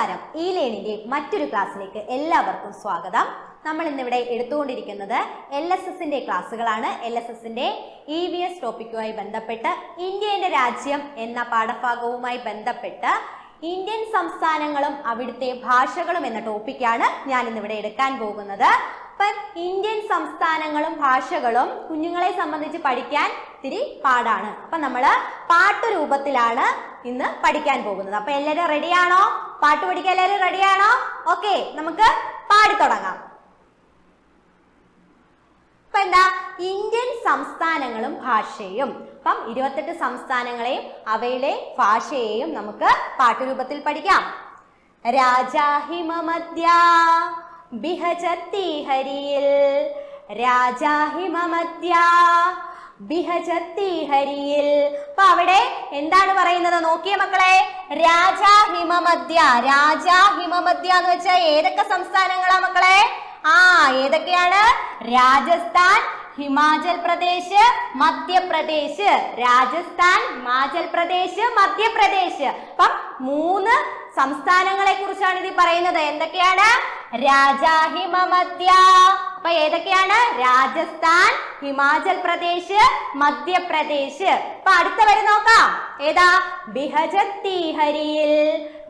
നമസ്കാരം. ഈ ലേണിന്റെ മറ്റൊരു ക്ലാസ്സിലേക്ക് എല്ലാവർക്കും സ്വാഗതം. നമ്മൾ ഇന്നിവിടെ എടുത്തുകൊണ്ടിരിക്കുന്നത് എൽ എസ് എസിന്റെ ക്ലാസ്സുകളാണ്. എൽ എസ് എസിന്റെ ഇ വി എസ് ടോപ്പിക്കുമായി ബന്ധപ്പെട്ട് ഇന്ത്യയുടെ രാജ്യം എന്ന പാഠഭാഗവുമായി ബന്ധപ്പെട്ട് ഇന്ത്യൻ സംസ്ഥാനങ്ങളും അവിടുത്തെ ഭാഷകളും എന്ന ടോപ്പിക്കാണ് ഞാൻ ഇന്നിവിടെ എടുക്കാൻ പോകുന്നത്. അപ്പം ഇന്ത്യൻ സംസ്ഥാനങ്ങളും ഭാഷകളും കുഞ്ഞുങ്ങളെ സംബന്ധിച്ച് പഠിക്കാൻ ഇത്തിരി പാടാണ്. അപ്പൊ നമ്മൾ പാട്ട് രൂപത്തിലാണ് ഇന്ന് പഠിക്കാൻ പോകുന്നത്. അപ്പൊ എല്ലാവരും റെഡിയാണോ പാട്ട് പഠിക്കാൻ എല്ലാവരും റെഡിയാണോ ഓക്കെ നമുക്ക് പാടി തുടങ്ങാം. അപ്പൊ എന്താ? ഇന്ത്യൻ സംസ്ഥാനങ്ങളും ഭാഷയും അപ്പം ഇരുപത്തെട്ട് സംസ്ഥാനങ്ങളെയും അവയിലെ ഭാഷയെയും നമുക്ക് പാട്ടുരൂപത്തിൽ പഠിക്കാം. രാജാ ഹിമമദ്യ ബിഹജത്തി ഹരിയിൽ ബിഹജത്തി ഹരിയിൽ. അപ്പൊ അവിടെ എന്താണ് പറയുന്നത്? നോക്കിയ മക്കളെ രാജാ ഹിമമദ്യ രാജാ ഹിമമദ്യ എന്ന് വെച്ചാൽ ഏതൊക്കെ സംസ്ഥാനങ്ങളാ മക്കളെ? ആ ഏതൊക്കെയാണ്? രാജസ്ഥാൻ ഹിമാചൽ പ്രദേശ് മധ്യപ്രദേശ് രാജസ്ഥാൻ ഹിമാചൽ പ്രദേശ് മധ്യപ്രദേശ്. അപ്പം മൂന്ന് സംസ്ഥാനങ്ങളെ കുറിച്ചാണ് ഇത് പറയുന്നത്. എന്തൊക്കെയാണ്? രാജാ ഹിമമദ്യ അപ്പൊ ഏതൊക്കെയാണ്? രാജസ്ഥാൻ ഹിമാചൽ പ്രദേശ് മധ്യപ്രദേശ്. അപ്പൊ അടുത്ത വരെ നോക്കാം. ഏതാ? ബിഹജത്തി ഹരിയിൽ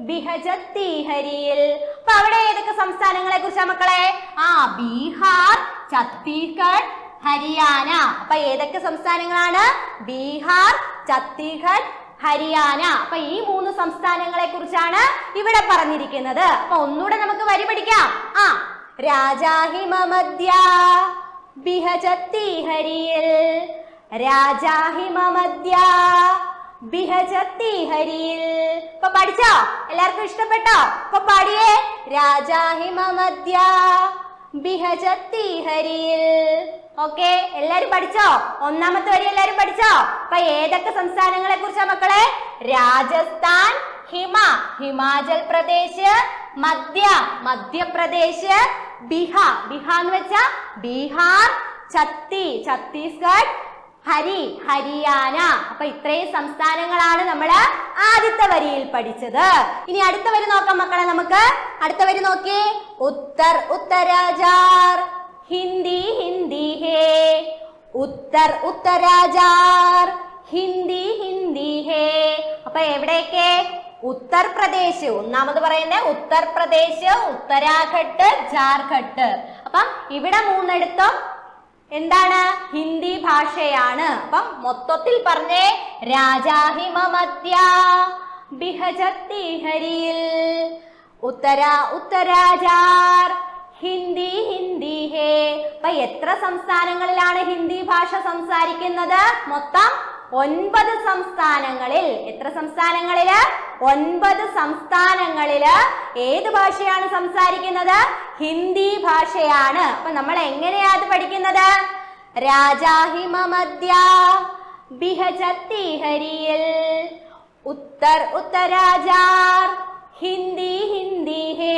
ബിഹജത്തി ഹരിയിൽ അപ്പൊ അവിടെ ഏതൊക്കെ സംസ്ഥാനങ്ങളെ കുറിച്ചാ മക്കളെ? ആ ബീഹാർ ഛത്തീസ്ഗഡ് ഹരിയാന. അപ്പൊ ഏതൊക്കെ സംസ്ഥാനങ്ങളാണ്? ബീഹാർ ഛത്തീസ്ഗഡ് ഹരിയാന. അപ്പൊ ഈ മൂന്ന് സംസ്ഥാനങ്ങളെ കുറിച്ചാണ് ഇവിടെ പറഞ്ഞിരിക്കുന്നത്. അപ്പൊ ഒന്നുകൂടെ നമുക്ക് വരി പഠിക്കാം ആ രാജാഹിമമദ്യ ബിഹജത്തി ഹരിയിൽ രാജാഹിമമദ്യ ബിഹജത്തി ഹരിയിൽ ഇപ്പൊ പഠിച്ചോ? എല്ലാവർക്കും ഇഷ്ടപ്പെട്ടോ? ഇപ്പൊ പാടിയേ. രാജാഹിമമദ്യ ബിഹജത്തി ഹരിയിൽ ഓക്കെ എല്ലാരും പഠിച്ചോ? ഒന്നാമത്തെ വരി എല്ലാരും പഠിച്ചോ? അപ്പൊ ഏതൊക്കെ സംസ്ഥാനങ്ങളെ കുറിച്ചാ മക്കളെ? രാജസ്ഥാൻ ഹിമ ഹിമാചൽ പ്രദേശ് മധ്യ മധ്യപ്രദേശ് ബിഹ ബിഹ എന്ന് വെച്ചാ ബീഹാർ ഛത്തി ഛത്തീസ്ഗഡ് ഹരി ഹരിയാന. അപ്പൊ ഇത്രയും സംസ്ഥാനങ്ങളാണ് നമ്മൾ ആദ്യത്തെ വരിയിൽ പഠിച്ചത്. ഇനി അടുത്ത വരി നോക്കാം മക്കളെ നമുക്ക്. അടുത്ത വരി നോക്കി ഉത്തർ ഉത്തരാജാർ ഹിന്ദി ഹിന്ദി ഹേ. ഉത്തർ ഉത്തരാജാർ ഹിന്ദി ഹിന്ദി ഹേ. അപ്പൊ എവിടെയൊക്കെ? ഉത്തർപ്രദേശ്. ഒന്നാമത് പറയുന്നത് ഉത്തർപ്രദേശ് ഉത്തരാഖണ്ഡ് ജാർഖണ്ഡ്. അപ്പം ഇവിടെ മൂന്നിടത്തും എന്താണ്? ഹിന്ദി ഭാഷയാണ്. അപ്പം മൊത്തത്തിൽ പറഞ്ഞേ രാജാഹിമമത്യ ബിഹജത്തി ഹരിയിൽ ഉത്തര ഉത്തരാജാർ ഹിന്ദി ഹിന്ദി ഹേ. അപ്പൊ എത്ര സംസ്ഥാനങ്ങളിലാണ് ഹിന്ദി ഭാഷ സംസാരിക്കുന്നത്? മൊത്തം ഒൻപത് സംസ്ഥാനങ്ങളിൽ. എത്ര സംസ്ഥാനങ്ങളിൽ? ഒൻപത് സംസ്ഥാനങ്ങളിൽ ഏത് ഭാഷയാണ് സംസാരിക്കുന്നത്? ഹിന്ദി ഭാഷയാണ്. അപ്പൊ നമ്മൾ എങ്ങനെയാ അത് പഠിക്കുന്നത്? രാജാഹിമദ്യ ബിഹജത്തി ഉത്തർ ഉത്തരാജാർ. ഹിന്ദി ഹിന്ദി ഹേ.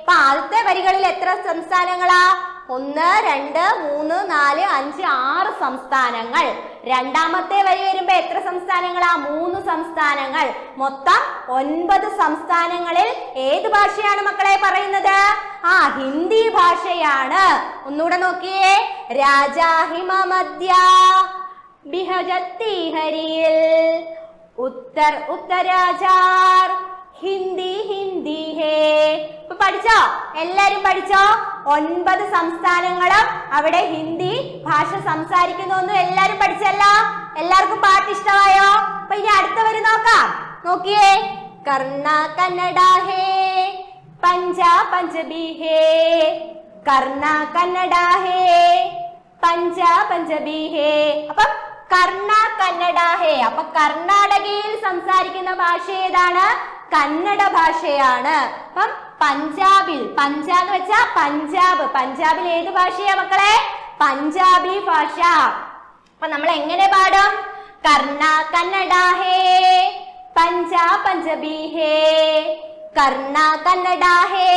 അപ്പൊ ആദ്യത്തെ വരികളിൽ എത്ര സംസ്ഥാനങ്ങളാ? ഒന്ന് രണ്ട് മൂന്ന് നാല് അഞ്ച് ആറ് സംസ്ഥാനങ്ങൾ. രണ്ടാമത്തെ വരി വരുമ്പോ എത്ര സംസ്ഥാനങ്ങളാ? മൂന്ന് സംസ്ഥാനങ്ങൾ. മൊത്തം ഒൻപത് സംസ്ഥാനങ്ങളിൽ ഏത് ഭാഷയാണ് മക്കളെ പറയുന്നത്? ആ ഹിന്ദി ഭാഷയാണ്. ഒന്നുകൂടെ നോക്കിയേ. രാജാഹിമമദ്യ ബിഹജത്തി ഹരിയിൽ ഉത്തർ ഉത്തരാജാർ ഹിന്ദി ഹിന്ദി ഹേ. ഇപ്പൊ പഠിച്ചോ? എല്ലാരും പഠിച്ചോ? ഒൻപത് സംസ്ഥാനങ്ങളും അവിടെ ഹിന്ദി ഭാഷ സംസാരിക്കുന്നൊന്നും എല്ലാരും പഠിച്ചല്ലോ? എല്ലാവർക്കും പാട്ട് ഇഷ്ടമായോ? അപ്പൊ ഇനി അടുത്ത വരി നോക്കാം. നോക്കിയേ. കർണ കന്നഡ ഹേ. പഞ്ചാ പഞ്ചബി ഹേ. കർണ കന്നഡ ഹേ. പഞ്ചാ പഞ്ചബി ഹേ. അപ്പം കർണ കന്നഡ ഹേ. അപ്പൊ കർണാടകയിൽ സംസാരിക്കുന്ന ഭാഷ ഏതാണ്? കന്നഡ ഭാഷയാണ്. അപ്പം പഞ്ചാബിൽ പഞ്ചാബ് എന്ന് വെച്ചാ പഞ്ചാബ്. പഞ്ചാബിൽ ഏത് ഭാഷയാ മക്കളെ? പഞ്ചാബി ഭാഷ. അപ്പൊ നമ്മൾ എങ്ങനെ പാടും? കർണ കന്നഡ ഹേ പഞ്ചാബ് പഞ്ചബി ഹേ കർണ കന്നഡ ഹേ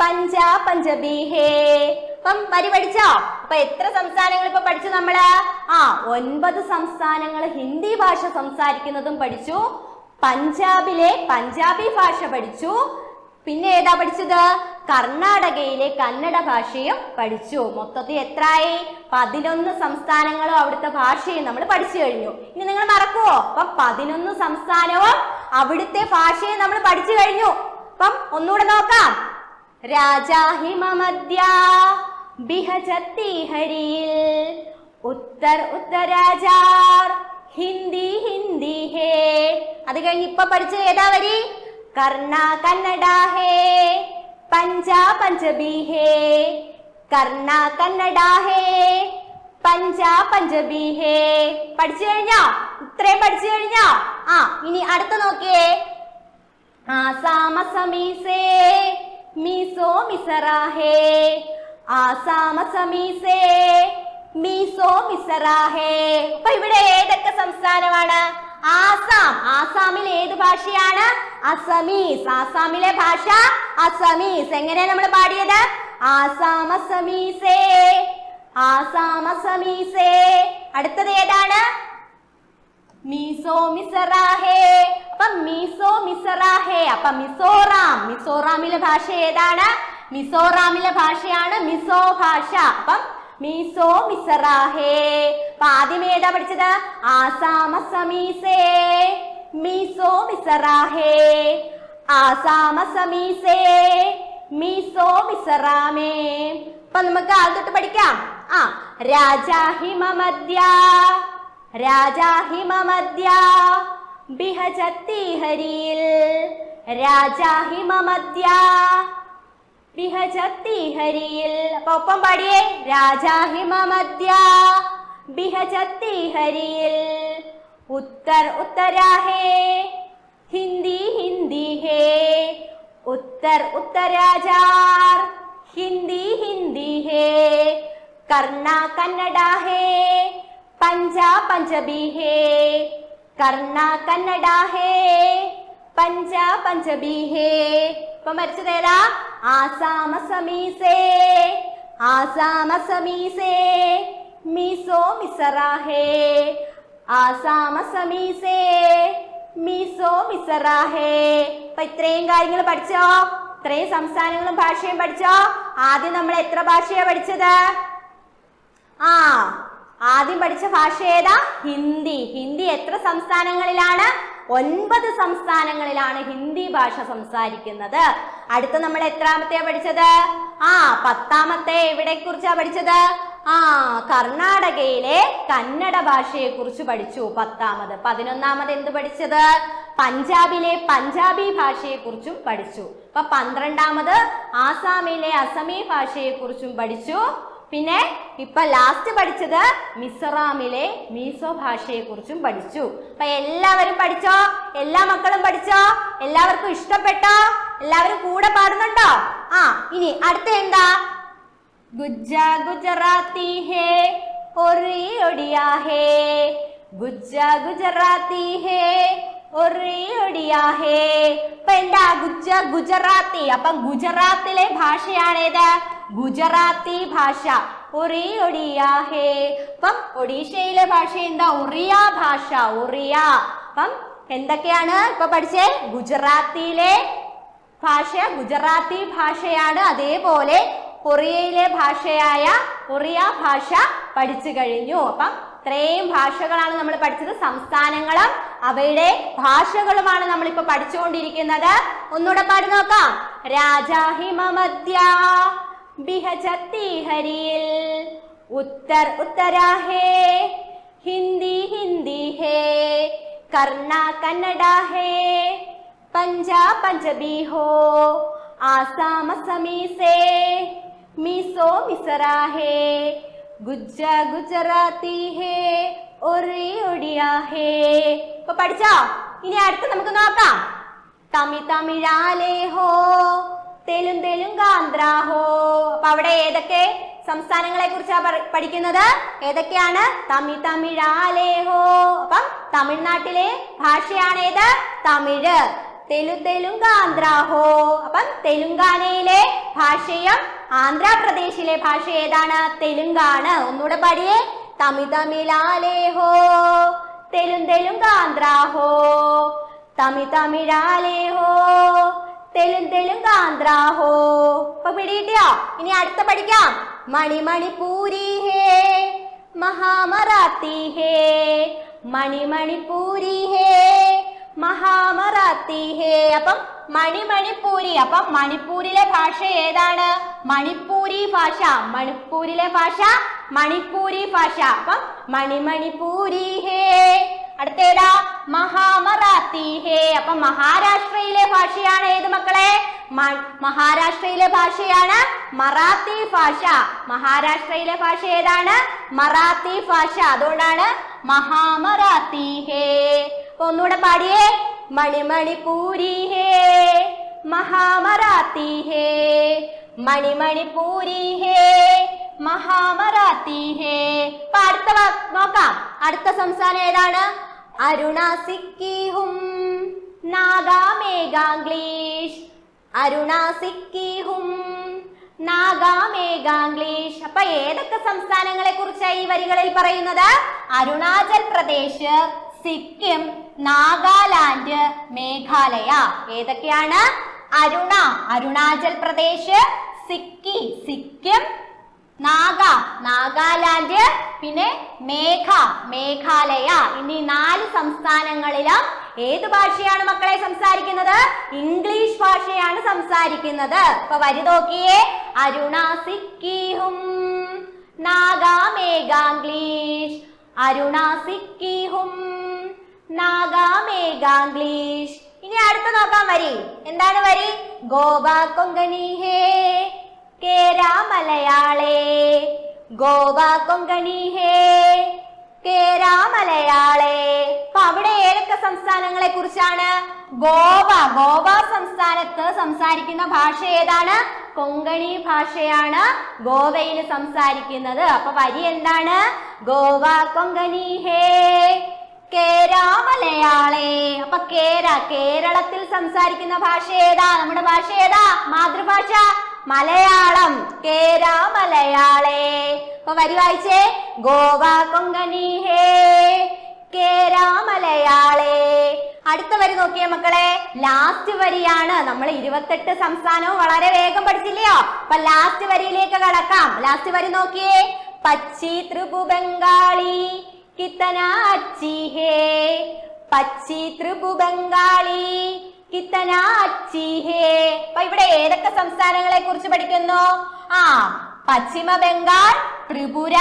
പഞ്ചാബ് പഞ്ചബി ഹേ. അപ്പം വരി പഠിച്ചോ? അപ്പൊ എത്ര സംസ്ഥാനങ്ങൾ ഇപ്പൊ പഠിച്ചു നമ്മൾ? ആ ഒൻപത് സംസ്ഥാനങ്ങൾ ഹിന്ദി ഭാഷ സംസാരിക്കുന്നതും പഠിച്ചു. പഞ്ചാബിലെ പഞ്ചാബി ഭാഷ പഠിച്ചു. പിന്നെ ഏതാ പഠിച്ചത്? കർണാടകയിലെ കന്നഡ ഭാഷയും പഠിച്ചു. മൊത്തത്തിൽ എത്രയായി പതിനൊന്ന് സംസ്ഥാനങ്ങളും അവിടുത്തെ ഭാഷയും നമ്മൾ പഠിച്ചു കഴിഞ്ഞു. ഇനി നിങ്ങൾ മറക്കുവോ? അപ്പം പതിനൊന്ന് സംസ്ഥാനവും അവിടുത്തെ ഭാഷയും നമ്മൾ പഠിച്ചു കഴിഞ്ഞു. അപ്പം ഒന്നുകൂടെ നോക്കാം. രാജാ ഹിമമദ്യ ബിഹജത്തി ഹരിയിൽ ഉത്തർ ഉത്തരാജാർ ഹിന്ദി ഹിന്ദി ഹേ. അത് കഴിഞ്ഞ് ഇപ്പൊ പഠിച്ചത് ഏതാ വരി? കർണ കന്നഡ ഹേ. പഞ്ചാ പഞ്ചബി ഹേ. കർണ കന്നഡ ഹേ. പഞ്ചാ പഞ്ചബി ഹേ. പഠിച്ചു കഴിഞ്ഞോ? ഇത്രയും പഠിച്ചു കഴിഞ്ഞോ? ആ ഇനി അടുത്ത നോക്കിയേ. ആസാമസമീസേ മീസോ മിസറാഹേ ആസാമ സമീസേ മീസോ മിസറാഹേ. അപ്പൊ ഇവിടെ ഏതൊക്കെ സംസ്ഥാനമാണ്? ആസാം. ആസാമിൽ ഏത് ഭാഷയാണ്? അസമീസ്. ആസാമിലെ ഭാഷ അസമീസ്. എങ്ങനെയാ നമ്മൾ പാടിയത്? ആസാം അസമീസേ. ആസാം അസമീസേ. അടുത്തത് ഏതാണ്? മീസോ മിസറാഹേ. അപ്പൊ മീസോ മിസറാഹേ. അപ്പൊ മിസോറാം. മിസോറാമിലെ ഭാഷ ഏതാണ്? മിസോറാമിലെ ഭാഷയാണ് മിസോ ഭാഷ. അപ്പം മീസോ മിസറാഹേ. അപ്പൊ ആദ്യം ഏതാ പഠിച്ചത്? ആസാമസമീസേ. മീസോ മിസറാഹേ. ആസാമസമീസേ. മീസോ മിസറാമേ. അപ്പൊ നമുക്ക് ആദ്യം തൊട്ട് പഠിക്കാം. ആ രാജാഹിമമദ്യ. രാജാഹിമമദ്യ. രാജാ ഹിമമദ്യ ബിഹജത്തി ഹരിയിൽ രാജാ ഹിമമദ്യ ബിഹജത്തി ഹരിയിൽ അപ്പൊ ഒപ്പം പാടിയേ രാജാഹിമമദ്യ ബിഹജത്തി ഹരിയിൽ ഉത്തർ ഉത്തരാഹേ. ഹിന്ദി ഹിന്ദി ഹേ. ഉത്തർ ഉത്തരാജാർ ഹിന്ദി ഹിന്ദി ഹേ. കർണ കന്നഡ ഹേ. പഞ്ചാ പഞ്ചബി ഹേ. കർണ കന്നഡ ഹേ. പഞ്ചാ പഞ്ചബി ഹേ. ഇപ്പൊ മരിച്ചതേതാ? ആസാമ സമീസേ ആസാമ സമീസേ മിസോ മിസറാഹേ ആസാമ സമീസേ മിസോ മിസറാഹേ. അപ്പൊ ഇത്രയും കാര്യങ്ങൾ പഠിച്ചോ? ഇത്രയും സംസ്ഥാനങ്ങളും ഭാഷയും പഠിച്ചോ? ആദ്യം നമ്മൾ എത്ര ഭാഷയാ പഠിച്ചത്? ആ ആദ്യം പഠിച്ച ഭാഷ ഏതാ? ഹിന്ദി. ഹിന്ദി എത്ര സംസ്ഥാനങ്ങളിലാണ്? ഒൻപത് സംസ്ഥാനങ്ങളിലാണ് ഹിന്ദി ഭാഷ സംസാരിക്കുന്നത്. അടുത്ത നമ്മൾ എത്രാമത്തെയാ പഠിച്ചത്? ആ പത്താമത്തെ എവിടെ കുറിച്ചാ പഠിച്ചത്? ആ കർണാടകയിലെ കന്നഡ ഭാഷയെ കുറിച്ച് പഠിച്ചു പത്താമത്. പതിനൊന്നാമത് എന്ത് പഠിച്ചത്? പഞ്ചാബിലെ പഞ്ചാബി ഭാഷയെ കുറിച്ചും പഠിച്ചു. അപ്പൊ പന്ത്രണ്ടാമത് ആസാമിലെ അസമി ഭാഷയെ കുറിച്ചും പഠിച്ചു. പിന്നെ ഇപ്പൊ ലാസ്റ്റ് പഠിച്ചത് മിസോറാമിലെ മീസോ ഭാഷയെ കുറിച്ചും പഠിച്ചു. അപ്പൊ എല്ലാവരും പഠിച്ചോ? എല്ലാ മക്കളും പഠിച്ചോ? എല്ലാവർക്കും ഇഷ്ടപ്പെട്ടോ? എല്ലാവരും കൂടെ പാടുന്നുണ്ടോ? ആ ഇനി അടുത്ത എന്താ? ഗുജ്ജാ ഗുജറാത്തി ഹേ ഒറി ഒടിയാ ഹേ. ഗുജ്ജാ ഗുജറാത്തി ഹേ ഒറി ഒടിയ ഹേ. അപ്പൊ എന്താ ഗുജ ഗുജറാത്തി? അപ്പൊ ഗുജറാത്തിലെ ഭാഷയാണേത്? ഗുജറാത്തി ഭാഷ. ഒറി ഒടിയാഹേ. അപ്പം ഒഡീഷയിലെ ഭാഷ എന്താ? ഒറിയ ഭാഷ ഒറിയ അപ്പം എന്തൊക്കെയാണ്? ഇപ്പൊ പഠിച്ചേ ഗുജറാത്തിയിലെ ഭാഷ ഗുജറാത്തി ഭാഷയാണ് അതേപോലെ കൊറിയയിലെ ഭാഷയായ കൊറിയ ഭാഷ പഠിച്ചു കഴിഞ്ഞു. അപ്പം ഇത്രയും ഭാഷകളാണ് നമ്മൾ പഠിച്ചത്. സംസ്ഥാനങ്ങളും അവയുടെ ഭാഷകളുമാണ് നമ്മളിപ്പോ പഠിച്ചുകൊണ്ടിരിക്കുന്നത്. ഒന്നുകൂടെ പാടി നോക്കാം. രാജാ ഹിമമദ്യ ബിഹജത്തി ഹരിയിൽ ഉത്തർ ഉത്തരാഹേ ഹിന്ദി ഹിന്ദി ഹേ കർണ കന്നഡ ഹേ പഞ്ചാ പഞ്ചബി ഹോ ആസാമ സമീസേ മീസോ മിസറാ ഹേ ഗുജ ഗുജറാത്തി ഹേ ഒറി ഒഡിയ ഹേ. ഇപ്പൊ പഠിച്ചോ? ഇനി അടുത്ത് നമുക്ക് നോക്കാം. തമി തമിഴാലേ ഹോ തെലും തെലും ഗാന്ധ്രാഹോ. അപ്പൊ അവിടെ ഏതൊക്കെ സംസ്ഥാനങ്ങളെ കുറിച്ചാണ് പഠിക്കുന്നത്? ഏതൊക്കെയാണ്? തമി തമിഴാലേഹോ. അപ്പം തമിഴ്നാട്ടിലെ ഭാഷയാണ് ഏത് തമിഴ്. തെലു തെലുങ്കാന്ധ്രാഹോ അപ്പം തെലുങ്കാനയിലെ ഭാഷയും ആന്ധ്രാപ്രദേശിലെ ഭാഷ ഏതാണ്? തെലുങ്കാണ്. ഒന്നുകൂടെ പാടിയേ. തമി തമിഴാലേഹോ. തെലും തെലുങ്കാന്ധ്രാഹോ തമി തമിഴാലേ ഹോ തെലും തെലുങ്കാന്ധ്ര ഹോ. ഇപ്പൊ പിടികിട്ടിയോ? ഇനി അടുത്ത പഠിക്കാം. മണിമണിപൂരി ഹേ മഹാമറാത്തി ഹേ മണിമണിപൂരി ഹേ മഹാമറാത്തി ഹേ. അപ്പം മണിമണിപ്പൂരി അപ്പം മണിപ്പൂരിലെ ഭാഷ ഏതാണ്? മണിപ്പൂരി ഭാഷ മണിപ്പൂരിലെ ഭാഷ മണിപ്പൂരി ഭാഷ. അപ്പം മണിമണിപ്പൂരി ഹേ അടുത്തേതാ മഹാമറാത്തി. ഹേ അപ്പൊ മഹാരാഷ്ട്രയിലെ ഭാഷയാണ് ഏത് മക്കളെ? മഹാരാഷ്ട്രയിലെ ഭാഷയാണ് മറാത്തി ഭാഷ. മഹാരാഷ്ട്രയിലെ ഭാഷ ഏതാണ്? മറാത്തി ഭാഷ. അതുകൊണ്ടാണ് മഹാമറാത്തി. ഹേ അപ്പൊ ഒന്നുകൂടെ പാടിയേ. മണിമണിപൂരി ഹേ മഹാമറാത്തി. ഹേ മണിമണിപൂരി ഹേ മഹാമറാത്തി. ഹേ അടുത്ത നോക്കാം. അടുത്ത സംസ്ഥാനം ഏതാണ്? അരുണ സിക്കി നാഗാമേഗാംഗ്ലീഷ് നാഗാ മേഘാംഗ്ലീഷ് അരുണ സിക്കി ഹും അപ്പൊ ഏതൊക്കെ സംസ്ഥാനങ്ങളെ കുറിച്ചാണ് ഈ വരികളിൽ പറയുന്നത്? അരുണാചൽ പ്രദേശ് സിക്കിം നാഗാലാൻഡ് മേഘാലയ. ഏതൊക്കെയാണ്? അരുണ അരുണാചൽ പ്രദേശ് സിക്കി സിക്കിം നാഗ നാഗാലാൻഡ് പിന്നെ മേഘ മേഘാലയ. എന്നീ നാല് സംസ്ഥാനങ്ങളിലും ഏത് ഭാഷയാണ് മക്കളെ സംസാരിക്കുന്നത്? ഇംഗ്ലീഷ് ഭാഷയാണ് സംസാരിക്കുന്നത്. അപ്പൊ വരി നോക്കിയേ. അരുണ സിക്കിഹും നാഗാ മേഘാംഗ്ലീഷ് അരുണ സിക്കിഹും നാഗാ മേഘാംഗ്ലീഷ് ഇനി അടുത്ത നോക്കാൻ വരി. എന്താണ് വരി? ഗോവ കൊങ്കണി ഹേ മലയാളേ. ഗോവ കൊങ്കണി ഹേ കേര മലയാളേ അപ്പൊ അവിടെ ഏതൊക്കെ സംസ്ഥാനങ്ങളെ കുറിച്ചാണ്? ഗോവ. ഗോവ സംസ്ഥാനത്ത് സംസാരിക്കുന്ന ഭാഷ ഏതാണ്? കൊങ്കണി ഭാഷയാണ് ഗോവയിൽ സംസാരിക്കുന്നത്. അപ്പൊ വരി എന്താണ്? ഗോവ കൊങ്കണി ഹേ കേര മലയാളേ അപ്പൊ കേര കേരളത്തിൽ സംസാരിക്കുന്ന ഭാഷ ഏതാ? നമ്മുടെ ഭാഷ ഏതാ? മാതൃഭാഷ. മലയാളം കേരാ മലയാളേ. അപ്പൊ വരി വായിച്ചേ ഗോവ കൊങ്കണി ഹേ കേരാ മലയാളേ. അടുത്ത വരി നോക്കിയേ മക്കളെ ലാസ്റ്റ് വരിയാണ്. നമ്മൾ ഇരുപത്തെട്ട് സംസ്ഥാനവും വളരെ വേഗം പഠിച്ചില്ലയോ? അപ്പൊ ലാസ്റ്റ് വരിയിലേക്ക് കടക്കാം. ലാസ്റ്റ് വരി നോക്കിയേ പച്ചി ത്രിപു ബംഗാളി ഹേ. പച്ചി ത്രിപു ബംഗാളി കിത്തന ഇവിടെ ഏതൊക്കെ സംസ്ഥാനങ്ങളെ കുറിച്ച് പഠിക്കുന്നു? ആ പശ്ചിമ ബംഗാൾ ത്രിപുര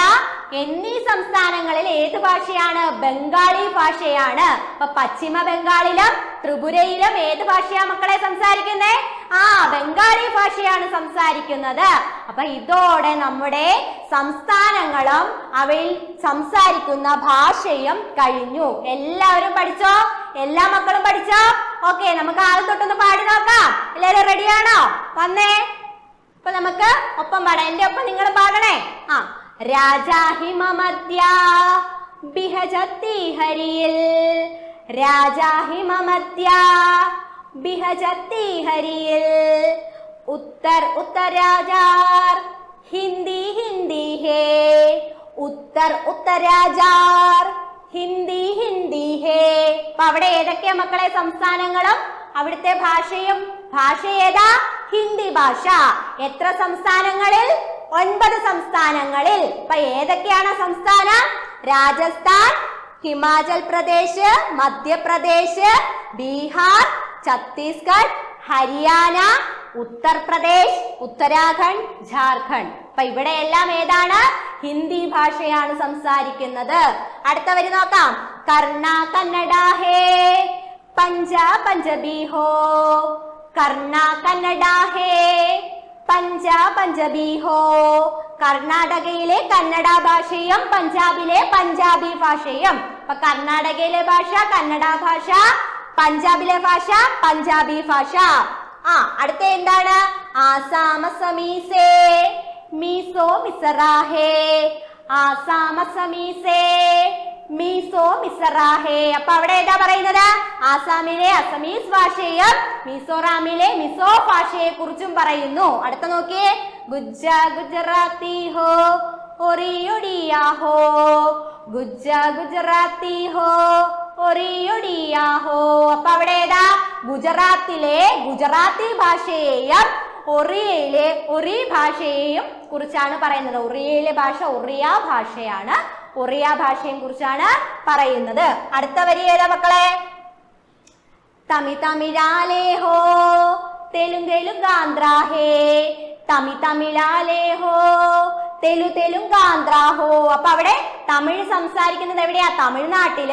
എന്നീ സംസ്ഥാനങ്ങളിൽ ഏത് ഭാഷയാണ്? ബംഗാളി ഭാഷയാണ്. അപ്പൊ പശ്ചിമ ബംഗാളിലും ത്രിപുരയിലും ഏത് ഭാഷയാ മക്കളെ സംസാരിക്കുന്നേ? ആ ബംഗാളി ഭാഷയാണ് സംസാരിക്കുന്നത്. അപ്പൊ ഇതോടെ നമ്മുടെ സംസ്ഥാനങ്ങളും അവയിൽ സംസാരിക്കുന്ന ഭാഷയും കഴിഞ്ഞു. എല്ലാവരും പഠിച്ചോ? എല്ലാ മക്കളും പഠിച്ചോ? ഓക്കെ നമുക്ക് ആദ്യം തൊട്ടൊന്ന് പാടി നോക്കാം. എല്ലാവരും റെഡിയാണോ വന്നേ. അപ്പൊ നമുക്ക് ഒപ്പം പാടാം. എന്റെ ഒപ്പം നിങ്ങൾ പാടണേ? ആ. രാജാ ഹിമമദ്യ ബിഹജത്തി ഹരിയിൽ. രാജാ ഹിമമദ്യ ബിഹജത്തി ഹരിയിൽ. ഉത്തർ ഉത്തരാജാർ ഹിന്ദി ഹിന്ദി ഹേ. ഉത്തർ ഉത്തരാജാർ ഹിന്ദി ഹിന്ദി ഹേ. അപ്പൊ അവിടെ ഏതൊക്കെയാ മക്കളെ സംസ്ഥാനങ്ങളും? അവിടുത്തെ ഭാഷയും ഭാഷ ഏതാ? ഹിന്ദി ഭാഷ. എത്ര സംസ്ഥാനങ്ങളിൽ? ഒൻപത് സംസ്ഥാനങ്ങളിൽ. ഇപ്പൊ ഏതൊക്കെയാണ് സംസ്ഥാന? രാജസ്ഥാൻ ഹിമാചൽ പ്രദേശ് മധ്യപ്രദേശ് ബീഹാർ ഛത്തീസ്ഗഡ് ഹരിയാന ഉത്തർപ്രദേശ് ഉത്തരാഖണ്ഡ് ജാർഖണ്ഡ്. അപ്പൊ ഇവിടെ എല്ലാം ഏതാണ്? ഹിന്ദി ഭാഷയാണ് സംസാരിക്കുന്നത്. അടുത്ത വരി നോക്കാം. കർണ കന്നഡ ഹേ. പഞ്ചബി ഹോ കർണ കന്നഡ ഹേ. പഞ്ചാബ് പഞ്ചാബി ഹോ കർണാടകയിലെ കന്നഡ ഭാഷയും പഞ്ചാബിലെ പഞ്ചാബി ഭാഷയും. അപ്പൊ കർണാടകയിലെ ഭാഷ കന്നഡ ഭാഷ പഞ്ചാബിലെ ഭാഷ പഞ്ചാബി ഭാഷ. ആ അടുത്ത എന്താണ്? ആസാമസമീസേ മീസോ മിസറാഹേ ആസാമ സമീസേ. മീസോ മിസറാഹേ. അപ്പൊ അവിടെ ഏതാ പറയുന്നത്? ആസാമിലെ അസമീസ് ഭാഷയും മിസോറാമിലെ മിസോ ഭാഷയെ കുറിച്ചും പറയുന്നു. അടുത്ത നോക്കിയേ. ഗുജ ഗുജറാത്തി ഹോ ഒറിയൊടിയാ ഹോ. ഗുജ്ജ ഗുജറാത്തി ഹോ ഒറിയൊടിയാ ഹോ. അപ്പൊ അവിടെ ഏതാ? ഗുജറാത്തിലെ ഗുജറാത്തി ഭാഷയെയും ഒറിയയിലെ ഒറി ഭാഷയെയും കുറിച്ചാണ് പറയുന്നത്. ഒറിയയിലെ ഭാഷ ഒറിയ ഭാഷയാണ്. ഒറിയ ഭാഷയെ കുറിച്ചാണ് പറയുന്നത്. അടുത്ത വരി ഏതാ മക്കളെ? തമി തമിഴാലേ ഹോ തെലുങ്കെലുങ്കാന്ധ്ര തമി തമിഴാലേ ഹോ തെലു തെലുങ്കാന്ധ്രാഹോ അപ്പൊ അവിടെ തമിഴ് സംസാരിക്കുന്നത് എവിടെയാ? തമിഴ്നാട്ടിൽ.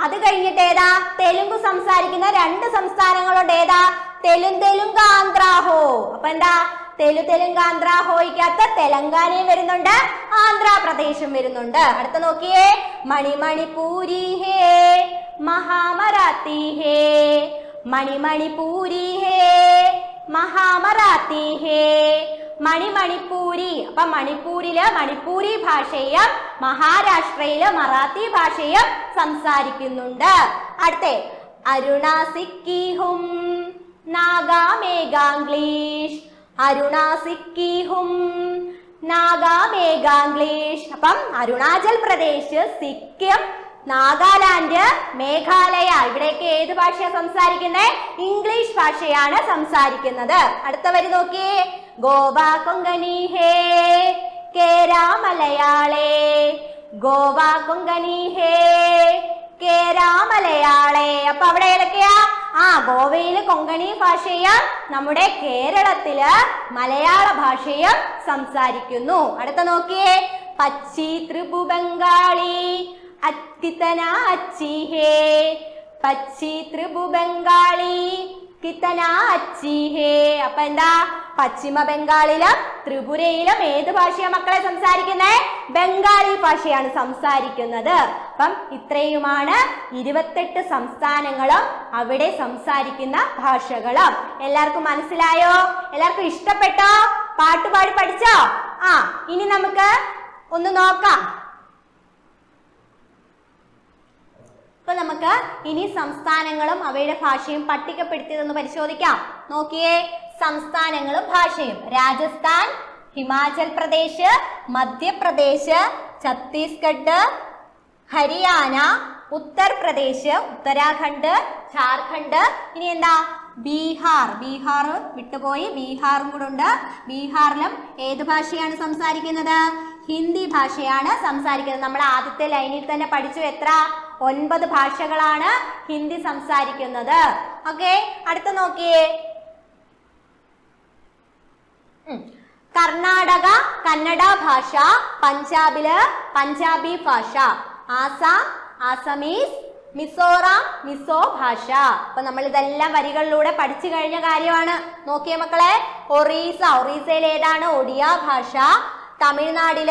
അത് കഴിഞ്ഞിട്ട് ഏതാ? തെലുങ്ക് സംസാരിക്കുന്ന രണ്ട് സംസ്ഥാനങ്ങളുണ്ട്. ഏതാ? തെലുങ്കാന്ധ്രാഹോ അപ്പൊ എന്താ? തെലു തെലുങ്കാന്ധ്ര ഹോയ്ക്കകത്ത് തെലങ്കാനയും വരുന്നുണ്ട്. ആന്ധ്രാപ്രദേശും വരുന്നുണ്ട്. അടുത്ത നോക്കിയേ. മണിമണിപൂരി ഹേ മഹാമരാത്തി ഹേ മണിമണിപൂരി ഹേ മഹാമറാത്തി ഹേ മണിമണിപ്പൂരി അപ്പൊ മണിപ്പൂരിൽ മണിപ്പൂരി ഭാഷയും മഹാരാഷ്ട്രയിൽ മറാത്തി ഭാഷയും സംസാരിക്കുന്നുണ്ട്. അടുത്തേ. അരുണ സിക്കി ഹും നാഗാ മേഘാംഗ്ലീഷ് അരുണ സിക്കി ഹും നാഗാ അപ്പം അരുണാചൽ പ്രദേശ് സിക്കിം നാഗാലാൻഡ് മേഘാലയ. ഇവിടെയൊക്കെ ഏത് ഭാഷയാണ് സംസാരിക്കുന്നത് ഇംഗ്ലീഷ് ഭാഷയാണ് സംസാരിക്കുന്നത്. അടുത്ത വരി നോക്കിയേ. ഗോവ കൊങ്കണി ഹേ കേരാ മലയാളേ. ഗോവ കൊങ്കണി ഹേ കേരാ മലയാളേ. അപ്പൊ അവിടെ ഏതൊക്കെയാ? ആ ഗോവയിൽ കൊങ്കണി ഭാഷയും നമ്മുടെ കേരളത്തിൽ മലയാള ഭാഷയും സംസാരിക്കുന്നു. അടുത്ത നോക്കിയേ. പച്ചി ത്രിപു ബംഗാളി അത്തിത്തന അച്ചിഹേ പച്ചി ത്രിപു ബംഗാളി കിത്തന അച്ചി ഹേ. അപ്പൊ എന്താ? പശ്ചിമ ബംഗാളിലും ത്രിപുരയിലും ഏത് ഭാഷയാണ് മക്കളെ സംസാരിക്കുന്നത് ബംഗാളി ഭാഷയാണ് സംസാരിക്കുന്നത്. അപ്പം ഇത്രയുമാണ് ഇരുപത്തെട്ട് സംസ്ഥാനങ്ങളും അവിടെ സംസാരിക്കുന്ന ഭാഷകളും. എല്ലാവർക്കും മനസ്സിലായോ? എല്ലാവർക്കും ഇഷ്ടപ്പെട്ടോ? പാട്ടുപാടി പഠിച്ചോ? ആ ഇനി നമുക്ക് ഒന്ന് നോക്കാം. അപ്പൊ നമുക്ക് ഇനി സംസ്ഥാനങ്ങളും അവയുടെ ഭാഷയും പട്ടികപ്പെടുത്തിയതെന്ന് പരിശോധിക്കാം. നോക്കിയേ സംസ്ഥാനങ്ങളും ഭാഷയും. രാജസ്ഥാൻ ഹിമാചൽ പ്രദേശ് മധ്യപ്രദേശ് ഛത്തീസ്ഗഡ് ഹരിയാന ഉത്തർപ്രദേശ് ഉത്തരാഖണ്ഡ് ജാർഖണ്ഡ് ഇനി എന്താ? ബീഹാർ. ബീഹാർ വിട്ടുപോയി. ബീഹാറും കൂടെ ഉണ്ട്. ബീഹാറിലും ഏത് ഭാഷയാണ് സംസാരിക്കുന്നത്? ഹിന്ദി ഭാഷയാണ് സംസാരിക്കുന്നത്. നമ്മൾ ആദ്യത്തെ ലൈനിൽ തന്നെ പഠിച്ചു. എത്ര? ഒൻപത് ഭാഷകളാണ് ഹിന്ദി സംസാരിക്കുന്നത്. ഓക്കെ അടുത്ത നോക്കിയേ. കർണാടക കന്നഡ ഭാഷ പഞ്ചാബിൽ പഞ്ചാബി ഭാഷ. ആസാം ആസമീസ് മിസോറാം മിസോ ഭാഷ. അപ്പൊ നമ്മൾ ഇതെല്ലാം വരികളിലൂടെ പഠിച്ചു കഴിഞ്ഞ കാര്യമാണ്. നോക്കിയ മക്കളെ ഒറീസ. ഒറീസയിൽ ഏതാണ് ഒഡിയ ഭാഷ. തമിഴ്നാടിൽ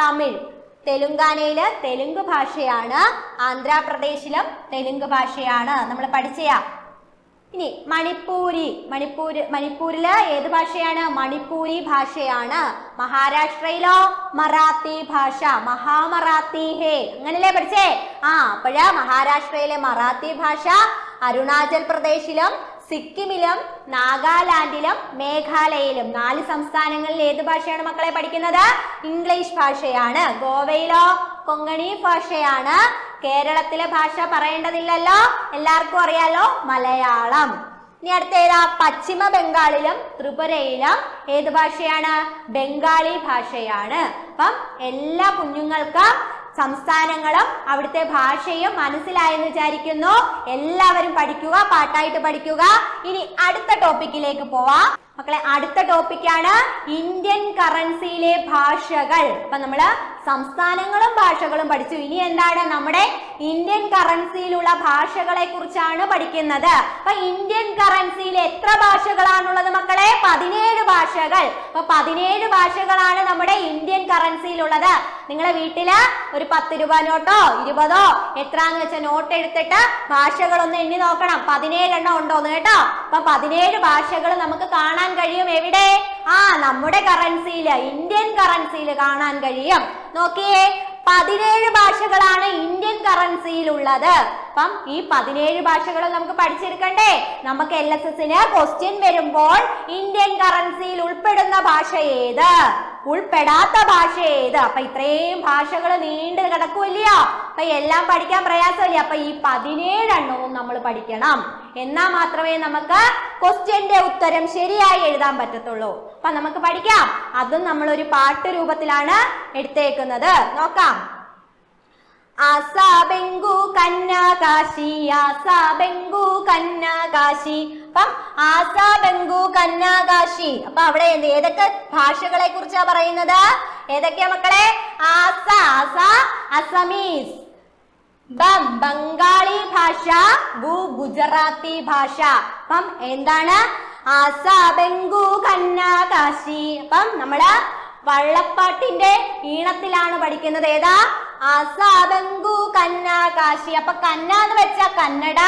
തമിഴ്. തെലുങ്കാനയിൽ തെലുങ്ക് ഭാഷയാണ് ആന്ധ്രാപ്രദേശിലും തെലുങ്ക് ഭാഷയാണ്. നമ്മൾ പഠിച്ചയാ. ഇനി മണിപ്പൂരി മണിപ്പൂര് മണിപ്പൂരിൽ ഏത് ഭാഷയാണ്? മണിപ്പൂരി ഭാഷയാണ്. മഹാരാഷ്ട്രയിലോ മറാത്തി ഭാഷ മഹാമറാത്തി ഹേ. അങ്ങനല്ലേ പഠിച്ചേ? ആ അപ്പോഴ മഹാരാഷ്ട്രയിലെ മറാത്തി ഭാഷ അരുണാചൽ പ്രദേശിലും സിക്കിമിലും നാഗാലാൻഡിലും മേഘാലയയിലും. നാല് സംസ്ഥാനങ്ങളിൽ ഏത് ഭാഷയാണ് മക്കളെ പഠിക്കുന്നത്? ഇംഗ്ലീഷ് ഭാഷയാണ്. ഗോവയിലോ കൊങ്കണി ഭാഷയാണ്. കേരളത്തിലെ ഭാഷ പറയേണ്ടതില്ലല്ലോ. എല്ലാവർക്കും അറിയാലോ മലയാളം. ഇനി അടുത്ത ഏതാ പശ്ചിമ ബംഗാളിലും ത്രിപുരയിലും ഏത് ഭാഷയാണ്? ബംഗാളി ഭാഷയാണ്. അപ്പം എല്ലാ കുഞ്ഞുങ്ങൾക്കും സംസ്ഥാനങ്ങളും അവിടുത്തെ ഭാഷയും മനസ്സിലായെന്ന് വിചാരിക്കുന്നു. എല്ലാവരും പഠിക്കുക പാട്ടായിട്ട് പഠിക്കുക. ഇനി അടുത്ത ടോപ്പിക്കിലേക്ക് പോവാം. മക്കളെ അടുത്ത ടോപ്പിക്കാണ് ഇന്ത്യൻ കറൻസിയിലെ ഭാഷകൾ. അപ്പൊ നമ്മൾ സംസ്ഥാനങ്ങളും ഭാഷകളും പഠിച്ചു. ഇനി എന്താണ് നമ്മുടെ ഇന്ത്യൻ കറൻസിയിലുള്ള ഭാഷകളെ കുറിച്ചാണ് പഠിക്കുന്നത്. അപ്പൊ ഇന്ത്യൻ കറൻസിയിൽ എത്ര ഭാഷകളാണുള്ളത് മക്കളെ? പതിനേഴ് ഭാഷകൾ. അപ്പൊ പതിനേഴ് ഭാഷകളാണ് നമ്മുടെ ഇന്ത്യൻ കറൻസിയിലുള്ളത് നിങ്ങളെ വീട്ടിൽ ഒരു പത്ത് രൂപ നോട്ടോ ഇരുപതോ എത്രാന്ന് വെച്ച നോട്ട് എടുത്തിട്ട് ഭാഷകളൊന്ന് എണ്ണി നോക്കണം. പതിനേഴെണ്ണം ഉണ്ടോന്ന് കേട്ടോ? അപ്പൊ പതിനേഴ് ഭാഷകൾ നമുക്ക് കാണാൻ കഴിയും എവിടെ? ആ നമ്മുടെ കറൻസിയിൽ ഇന്ത്യൻ കറൻസിയിൽ കാണാൻ കഴിയും. നോക്കിയേ പതിനേഴ് ഭാഷകളാണ് ഇന്ത്യൻ കറൻസിയിൽ ഉള്ളത് അപ്പം ഈ പതിനേഴ് ഭാഷകൾ നമുക്ക് പഠിച്ചെടുക്കണ്ടേ? നമുക്ക് എൽ എസ് എസിന് ക്വസ്റ്റ്യൻ വരുമ്പോൾ ഇന്ത്യൻ കറൻസിയിൽ ഉൾപ്പെടുന്ന ഭാഷ ഏത്? ഉൾപ്പെടാത്ത ഭാഷ ഏത്? അപ്പൊ ഇത്രയും ഭാഷകൾ നീണ്ടു കിടക്കുമല്ലയോ അപ്പൊ എല്ലാം പഠിക്കാൻ പ്രയാസമില്ല? അപ്പൊ ഈ പതിനേഴെണ്ണവും നമ്മൾ പഠിക്കണം. എന്നാ മാത്രമേ നമുക്ക് ക്വസ്റ്റ്യന്റെ ഉത്തരം ശരിയായി എഴുതാൻ പറ്റത്തുള്ളൂ. അപ്പൊ നമുക്ക് പഠിക്കാം. അതും നമ്മൾ ഒരു പാട്ട് രൂപത്തിലാണ് എടുത്തേക്കുന്നത്. നോക്കാം. ആസാബെങ്കു കന്യാകാശി ആസാബെങ്കു കന്നാകാശി അപ്പം ആസാബെങ്കു കന്നാകാശി അപ്പൊ അവിടെ ഏതൊക്കെ ഭാഷകളെ കുറിച്ചാ പറയുന്നത്? ഏതൊക്കെയാ മക്കളെ? ആസ ആസ അസമീസ്. ബം ബംഗാളി ഭാഷ ഗു ഗുജറാത്തി ഭാഷ. അപ്പം എന്താണ്? ആസ ബംഗു കന്യാകാശി അപ്പം നമ്മൾ വള്ളപ്പാട്ടിന്റെ ഈണത്തിലാണ് പഠിക്കുന്നത്. ഏതാ? ആസ ബംഗു കന്യാകാശി അപ്പൊ കന്ന എന്ന് വെച്ചാൽ കന്നഡ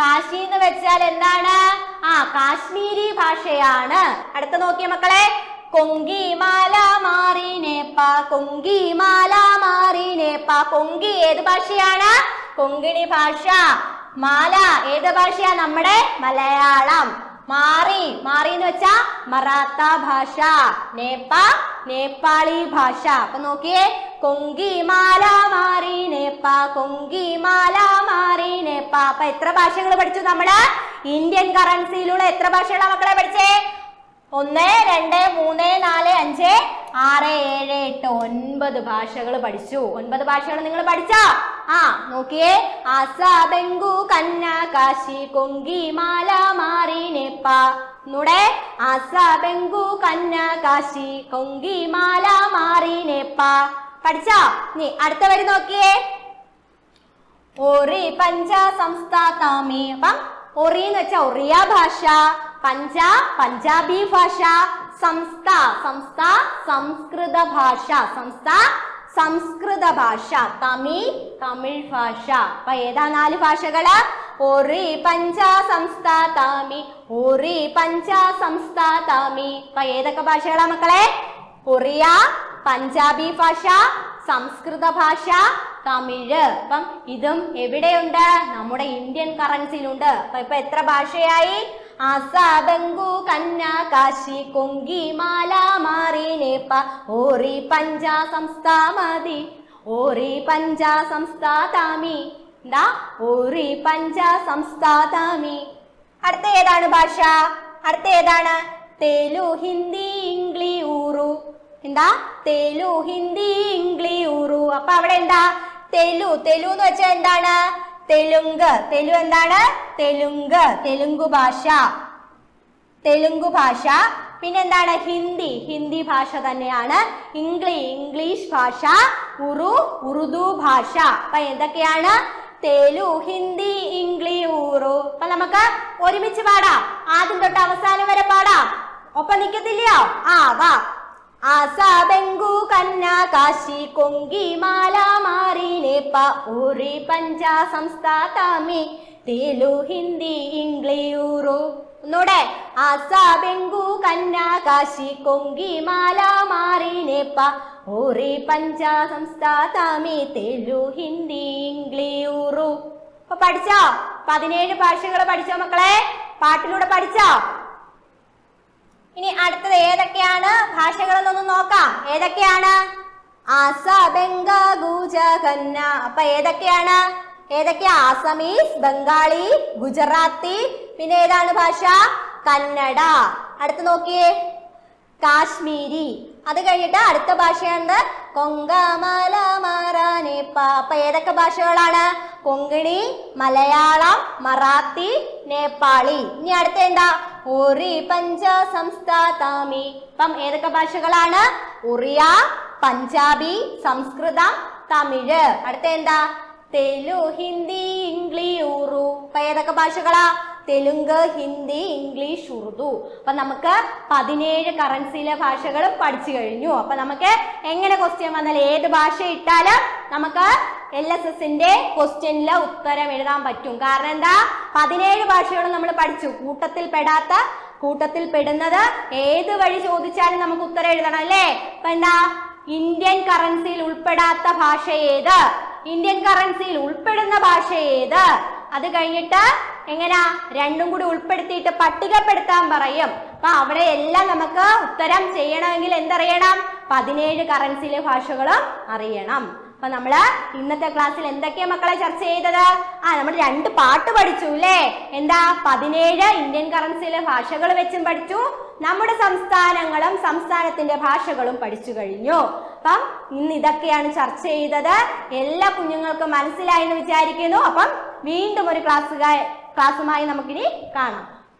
കാശി എന്ന് വെച്ചാൽ എന്താണ്? ആ കാശ്മീരി ഭാഷയാണ്. അടുത്ത നോക്കിയ മക്കളെ. കൊങ്കിമാല മാറിനേപ്പാ മാല മാറിനേപ്പ കൊങ്കി ഏത് ഭാഷയാണ്? കൊങ്കിണി ഭാഷ. മാല ഏത് ഭാഷയാ നമ്മുടെ? മലയാളം. മാറി മാറി എന്ന് വെച്ചാ മറാത്ത ഭാഷ. നേപ്പ നേപ്പാളി ഭാഷ. അപ്പൊ നോക്കിയേ. കൊങ്കി മാല മാറി നേപ്പ കൊങ്കി മാല മാറി നേപ്പ അപ്പൊ എത്ര ഭാഷകൾ പഠിച്ചു നമ്മൾ? ഇന്ത്യൻ കറൻസിയിലുള്ള എത്ര ഭാഷകളാണ് മക്കളെ പഠിച്ചേ? ഒന്ന് രണ്ട് മൂന്ന് നാല് അഞ്ച് ആറ് ഏഴ് എട്ട് ഒൻപത് ഭാഷകൾ പഠിച്ചു. ഒൻപത് ഭാഷകൾ നിങ്ങൾ പഠിച്ചോ? ആ നോക്കിയേ. ആസ ബെങ്കു കന്ന കാശി കൊങ്കി മാല മാറി നേപ്പ. ഒന്നൂടെ. ആസ ബംഗു കന്ന കാശി കൊങ്കി മാല മാറി നേപ്പ. പഠിച്ചോ? നീ അടുത്ത വരി നോക്കിയേ. ഒറി പഞ്ച സംസ്ഥാതാമി അപ്പം ഒറി എന്ന് വെച്ചാൽ ഒറിയ ഭാഷ. പഞ്ച പഞ്ചാബി ഭാഷ. സംസ്ഥ സംസ്ഥ സംസ്കൃത ഭാഷ സംസ്ഥ സംസ്കൃത ഭാഷ തമിഴ് തമിഴ് ഭാഷ. അപ്പൊ ഏതാ നാല് ഭാഷകൾ? ഒറി പഞ്ച സംസ്ഥാതാമി ഒറി പഞ്ച സംസ്ഥാതാമി അപ്പൊ ഏതൊക്കെ ഭാഷകളാ മക്കളെ? കൊറിയ പഞ്ചാബി ഭാഷ സംസ്കൃത ഭാഷ തമിഴ്. അപ്പം ഇതും എവിടെയുണ്ട്? നമ്മുടെ ഇന്ത്യൻ കറൻസിയിലുണ്ട് അപ്പൊ ഇപ്പൊ എത്ര ഭാഷയായി? ആസ ബംഗു കന്ന കാശി കൊങ്കി മാല മാറി നേപ്പ ഓറി പഞ്ചാ സംസ്ഥാ മതി ഓറി പഞ്ചാ സംസ്ഥാ താമി എന്താ ഓറി പഞ്ചാ സംസ്ഥാ താമി അടുത്ത ഏതാണ് ഭാഷ? അടുത്ത ഏതാണ്? തെലു ഹിന്ദി ഇംഗ്ലി ഊറു എന്താ? തെലു ഹിന്ദി ഇംഗ്ലി ഊറു അപ്പൊ അവിടെ എന്താ? തെലു തെലു എന്ന് വെച്ചാൽ എന്താണ്? തെലുങ്ക്. തെലു എന്താണ്? തെലുങ്ക്. തെലുങ്കു ഭാഷ. തെലുങ്കു ഭാഷ. പിന്നെന്താണ്? ഹിന്ദി. ഹിന്ദി ഭാഷ തന്നെയാണ്. ഇംഗ്ലീഷ് ഇംഗ്ലീഷ് ഭാഷ. ഉറു ഉറുദു ഭാഷ. അപ്പൊ എന്തൊക്കെയാണ് തെലു ഹിന്ദി ഇംഗ്ലീ ഉറു. അപ്പൊ നമുക്ക് ഒരുമിച്ച് പാടാം. ആദ്യം തൊട്ട് അവസാനം വരെ പാടാം. ഒപ്പം നിൽക്കത്തില്ലയോ ആ വാ. ആസ ബംഗു കന്ന കാശി കൊങ്കി മാല മാറി നേപ്പ ഊറി പഞ്ച സംസ്ഥാതാമി തെലു ഹിന്ദി ഇംഗ്ലീറു ഒന്നൂടെ. ആസ ബംഗു കന്ന കാശി കൊങ്കി മാല മാറി നേപ്പ ഊറി പഞ്ച സംസ്ഥാതാമി തെലു ഹിന്ദി ഇംഗ്ലീറു അപ്പൊ പഠിച്ചോ? പതിനേഴ് ഭാഷകൾ പഠിച്ചോ മക്കളെ? പാട്ടിലൂടെ പഠിച്ചോ? ഇനി അടുത്തത് ഏതൊക്കെയാണ്? ഭാഷകളെന്നൊന്ന് നോക്കാം. ഏതൊക്കെയാണ്? ആസ ബംഗ ഗുജ കന്ന അപ്പൊ ഏതൊക്കെയാണ്? ഏതൊക്കെയാ? ആസമീസ് ബംഗാളി ഗുജറാത്തി. പിന്നെ ഏതാണ് ഭാഷ? കന്നഡ. അടുത്ത് നോക്കിയേ. കാശ്മീരി. അത് കഴിഞ്ഞിട്ട് അടുത്ത ഭാഷയാണ് കൊങ്കമല മാറാനെ പാപ്പ. ഏതൊക്കെ ഭാഷകളാണ്? കൊങ്കണി മലയാളം മറാത്തി നേപ്പാളി. ഇനി അടുത്ത എന്താ? ഒറി പഞ്ച സംസ്ഥാതാമി അപ്പം ഏതൊക്കെ ഭാഷകളാണ്? ഉറിയ പഞ്ചാബി സംസ്കൃതം തമിഴ്. അടുത്ത എന്താ? തെലു ഹിന്ദി ഇംഗ്ലീ ഉറു അപ്പൊ ഏതൊക്കെ ഭാഷകളാ? തെലുങ്ക് ഹിന്ദി ഇംഗ്ലീഷ് ഉറുദു. അപ്പൊ നമുക്ക് പതിനേഴ് കറൻസിയിലെ ഭാഷകളും പഠിച്ചു കഴിഞ്ഞു. അപ്പൊ നമുക്ക് എങ്ങനെ ക്വസ്റ്റ്യൻ വന്നാൽ ഏത് ഭാഷ ഇട്ടാലും നമുക്ക് എൽ എസ് എസിന്റെ ക്വസ്റ്റ്യനിലെ ഉത്തരം എഴുതാൻ പറ്റും. കാരണം എന്താ? പതിനേഴ് ഭാഷകളും നമ്മൾ പഠിച്ചു. കൂട്ടത്തിൽ പെടാത്ത കൂട്ടത്തിൽ പെടുന്നത് ഏത് വഴി ചോദിച്ചാലും നമുക്ക് ഉത്തരം എഴുതണം അല്ലേ? അപ്പൊ എന്താ? ഇന്ത്യൻ കറൻസിയിൽ ഉൾപ്പെടാത്ത ഭാഷ ഏത്? ഇന്ത്യൻ കറൻസിയിൽ ഉൾപ്പെടുന്ന ഭാഷ ഏത്? അത് കഴിഞ്ഞിട്ട് എങ്ങനാ? രണ്ടും കൂടി ഉൾപ്പെടുത്തിയിട്ട് പട്ടികപ്പെടുത്താൻ പറയും. അപ്പൊ അവിടെ എല്ലാം നമുക്ക് ഉത്തരം ചെയ്യണമെങ്കിൽ എന്തറിയണം? പതിനേഴ് കറൻസിയിലെ ഭാഷകളും അറിയണം. അപ്പൊ നമ്മൾ ഇന്നത്തെ ക്ലാസ്സിൽ എന്തൊക്കെയാ മക്കളെ ചർച്ച ചെയ്തത്? ആ നമ്മൾ രണ്ട് പാട്ട് പഠിച്ചു അല്ലേ എന്താ? പതിനേഴ് ഇന്ത്യൻ കറൻസിയിലെ ഭാഷകൾ വെച്ചും പഠിച്ചു. നമ്മുടെ സംസ്ഥാനങ്ങളും സംസ്ഥാനത്തിന്റെ ഭാഷകളും പഠിച്ചു കഴിഞ്ഞു. അപ്പം ഇന്ന് ഇതൊക്കെയാണ് ചർച്ച ചെയ്തത്. എല്ലാ കുഞ്ഞുങ്ങൾക്കും മനസ്സിലായി എന്ന് വിചാരിക്കുന്നു. അപ്പം വീണ്ടും ഒരു ക്ലാസ്സുകാർ ക്ലാസ്സുമായി നമുക്കിനി കാണാം.